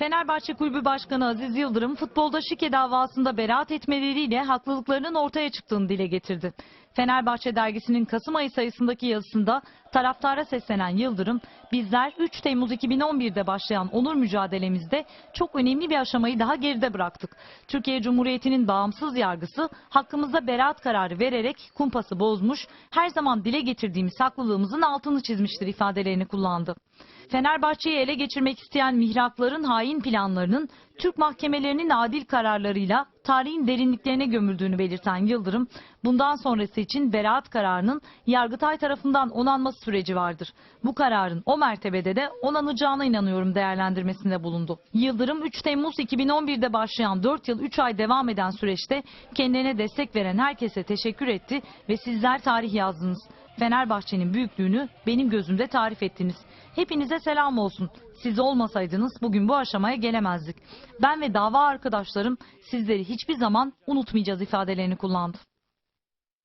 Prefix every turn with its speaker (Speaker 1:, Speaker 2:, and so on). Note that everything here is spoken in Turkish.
Speaker 1: Fenerbahçe Kulübü Başkanı Aziz Yıldırım futbolda şike davasında beraat etmeleriyle haklılıklarının ortaya çıktığını dile getirdi. Fenerbahçe dergisinin Kasım ayı sayısındaki yazısında taraftara seslenen Yıldırım, bizler 3 Temmuz 2011'de başlayan onur mücadelemizde çok önemli bir aşamayı daha geride bıraktık. Türkiye Cumhuriyeti'nin bağımsız yargısı hakkımızda beraat kararı vererek kumpası bozmuş, her zaman dile getirdiğimiz haklılığımızın altını çizmiştir ifadelerini kullandı. Fenerbahçe'yi ele geçirmek isteyen mihrakların hain planlarının Türk mahkemelerinin adil kararlarıyla tarihin derinliklerine gömüldüğünü belirten Yıldırım, bundan sonrası için beraat kararının Yargıtay tarafından onanması süreci vardır. Bu kararın o mertebede de onanacağına inanıyorum değerlendirmesinde bulundu. Yıldırım 3 Temmuz 2011'de başlayan 4 yıl 3 ay devam eden süreçte kendilerine destek veren herkese teşekkür etti ve sizler tarih yazdınız. Fenerbahçe'nin büyüklüğünü benim gözümde tarif ettiniz. Hepinize selam olsun. Siz olmasaydınız bugün bu aşamaya gelemezdik. Ben ve dava arkadaşlarım sizleri hiçbir zaman unutmayacağız ifadelerini kullandı.